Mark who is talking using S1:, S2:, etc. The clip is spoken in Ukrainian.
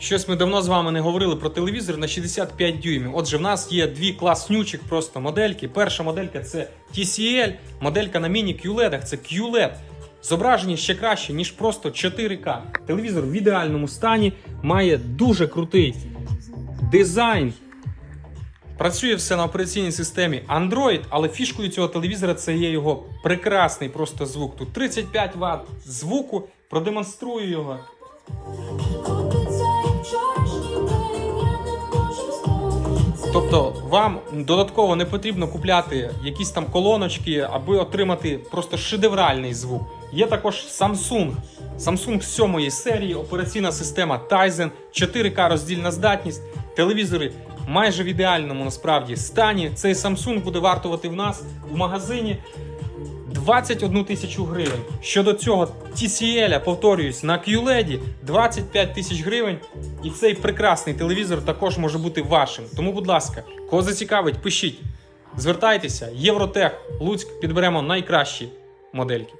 S1: Щось ми давно з вами не говорили про телевізор на 65 дюймів. Отже, в нас є дві класнючих просто модельки. Перша моделька це TCL, моделька на міні QLED, це QLED. Зображення ще краще, ніж просто 4К. Телевізор в ідеальному стані, має дуже крутий дизайн. Працює все на операційній системі Android, але фішкою цього телевізора це є його прекрасний просто звук. Тут 35 Вт звуку. Продемонструю його. Тобто вам додатково не потрібно купляти якісь там колоночки, аби отримати просто шедевральний звук. Є також Samsung. Samsung 7 серії, операційна система Tizen, 4К роздільна здатність, телевізори майже в ідеальному насправді стані. Цей Samsung буде вартувати в нас в магазині 21 тисячу гривень. Щодо цього TCL, повторююсь, на QLED 25 тисяч гривень. І цей прекрасний телевізор також може бути вашим. Тому, будь ласка, кого зацікавить, пишіть. Звертайтеся, Євротех, Луцьк, підберемо найкращі модельки.